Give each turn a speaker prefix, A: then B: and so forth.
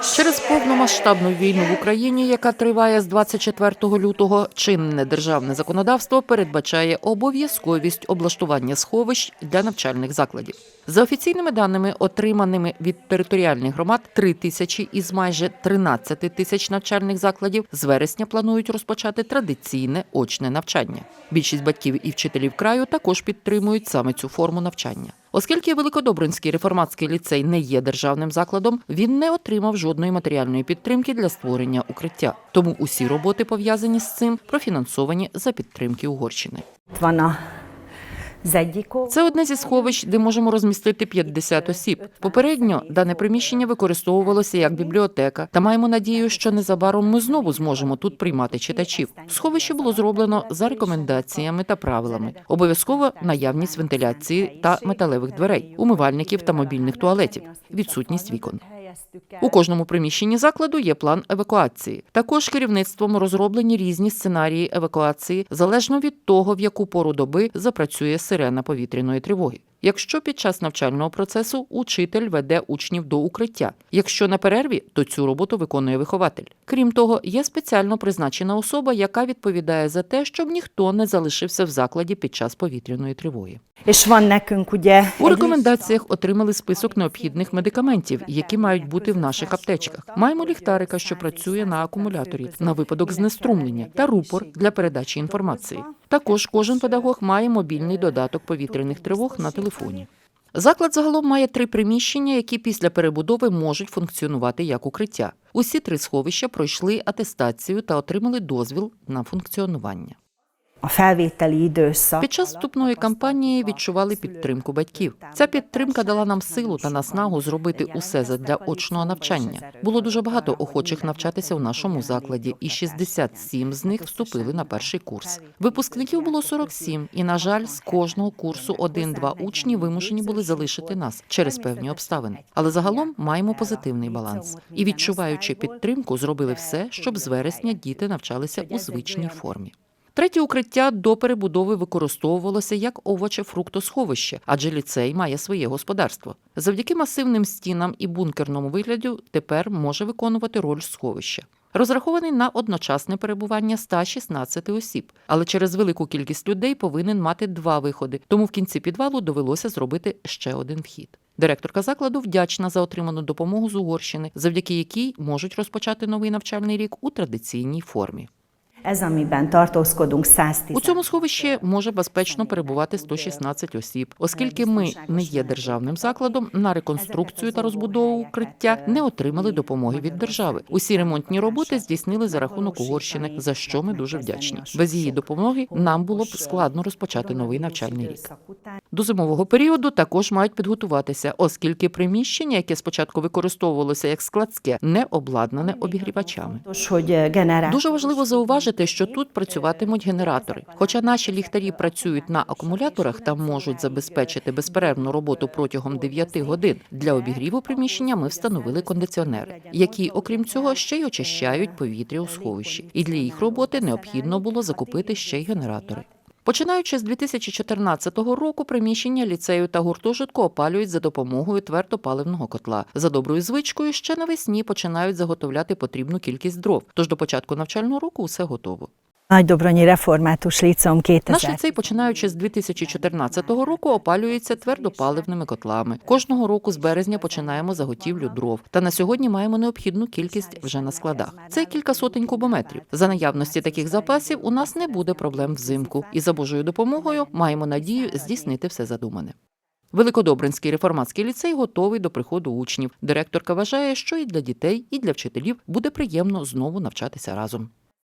A: Через повномасштабну війну в Україні, яка триває з 24 лютого, чинне державне законодавство передбачає обов'язковість облаштування сховищ для навчальних закладів. За офіційними даними, отриманими від територіальних громад, 3 тисячі із майже 13 тисяч навчальних закладів з вересня планують розпочати традиційне очне навчання. Більшість батьків і вчителів краю також підтримують саме цю форму навчання. Оскільки Великодобринський реформатський ліцей не є державним закладом, він не отримав жодної матеріальної підтримки для створення укриття. Тому усі роботи пов'язані з цим профінансовані за підтримки Угорщини.
B: Itt
A: Це одне зі сховищ, де можемо розмістити 50 осіб. Попередньо дане приміщення використовувалося як бібліотека, та маємо надію, що незабаром ми знову зможемо тут приймати читачів. Сховище було зроблено за рекомендаціями та правилами. Обов'язково наявність вентиляції та металевих дверей, умивальників та мобільних туалетів, відсутність вікон. У кожному приміщенні закладу є план евакуації. Також керівництвом розроблені різні сценарії евакуації залежно від того, в яку пору доби запрацює сирена повітряної тривоги. Якщо під час навчального процесу учитель веде учнів до укриття, якщо на перерві, то цю роботу виконує вихователь. Крім того, є спеціально призначена особа, яка відповідає за те, щоб ніхто не залишився в закладі під час повітряної тривоги. У рекомендаціях отримали список необхідних медикаментів, які мають бути в наших аптечках. Маємо ліхтарика, що працює на акумуляторі на випадок знеструмлення, та рупор для передачі інформації. Також кожен педагог має мобільний додаток повітряних тривог на телефоні. Заклад загалом має три приміщення, які після перебудови можуть функціонувати як укриття. Усі три сховища пройшли атестацію та отримали дозвіл на функціонування.
B: A.
A: Під час вступної кампанії відчували підтримку батьків. Ця підтримка дала нам силу та наснагу зробити усе задля очного навчання. Було дуже багато охочих навчатися у нашому закладі, і 67 з них вступили на перший курс. Випускників було 47, і на жаль, з кожного курсу один-два учні вимушені були залишити нас через певні обставини. Але загалом маємо позитивний баланс. І відчуваючи підтримку, зробили все, щоб з вересня діти навчалися у звичній формі. Третє укриття до перебудови використовувалося як овоче-фруктосховище, адже ліцей має своє господарство. Завдяки масивним стінам і бункерному вигляду тепер може виконувати роль сховища. Розрахований на одночасне перебування 116 осіб, але через велику кількість людей повинен мати два виходи. Тому в кінці підвалу довелося зробити ще один вхід. Директорка закладу вдячна за отриману допомогу з Угорщини, завдяки якій можуть розпочати новий навчальний рік у традиційній формі.
B: Ez, amiben tartózkodunk 110.
A: У цьому сховищі може безпечно перебувати 116 осіб, оскільки ми не є державним закладом. На реконструкцію та розбудову укриття не отримали допомоги від держави. Усі ремонтні роботи здійснили за рахунок Угорщини, за що ми дуже вдячні. Без її допомоги нам було б складно розпочати новий навчальний рік. До зимового періоду також мають підготуватися, оскільки приміщення, яке спочатку використовувалося як складське, не обладнане обігрівачами. Дуже важливо зауважити, що тут працюватимуть генератори. Хоча наші ліхтарі працюють на акумуляторах та можуть забезпечити безперервну роботу протягом 9 годин. Для обігріву приміщення ми встановили кондиціонери, які, окрім цього, ще й очищають повітря у сховищі. І для їх роботи необхідно було закупити ще й генератори. Починаючи з 2014 року, приміщення ліцею та гуртожитку опалюють за допомогою твердопаливного котла. За доброю звичкою ще навесні починають заготовляти потрібну кількість дров. Тож до початку навчального року все готово.
B: Nagydobronyi Református Líceum 2000.
A: Наш ліцей, починаючи з 2014 року, опалюється твердопаливними котлами. Кожного року з березня починаємо заготівлю дров. Та на сьогодні маємо необхідну кількість вже на складах. Це кілька сотень кубометрів. За наявності таких запасів у нас не буде проблем взимку. І за Божою допомогою маємо надію здійснити все задумане. Великодобринський реформатський ліцей готовий до приходу учнів. Директорка вважає, що і для дітей, і для вчителів буде приємно знову навчатися разом.